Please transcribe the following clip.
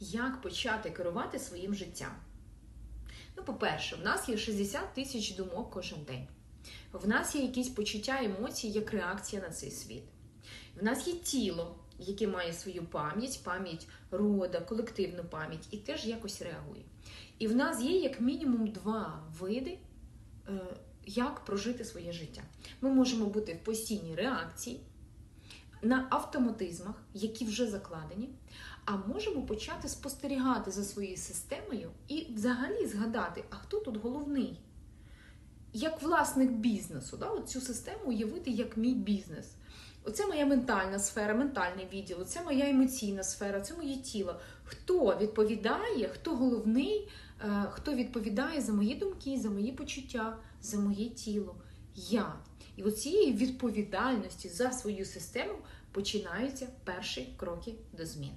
як почати керувати своїм життям. Ну, по-перше, в нас є 60 тисяч думок кожен день. В нас є якісь почуття емоції як реакція на цей світ. В нас є тіло, яке має свою пам'ять, пам'ять рода, колективну пам'ять, і теж якось реагує. І в нас є як мінімум два види, е, як прожити своє життя. Ми можемо бути в постійній реакції, на автоматизмах, які вже закладені, а можемо почати спостерігати за своєю системою і взагалі згадати, а хто тут головний? Як власник бізнесу, да? Цю систему уявити як мій бізнес. Оце моя ментальна сфера, ментальний відділ, це моя емоційна сфера, це моє тіло. Хто відповідає, хто головний, е, хто відповідає за мої думки, за мої почуття, за моє тіло? Я. І оцієї відповідальності за свою систему починаються перші кроки до змін.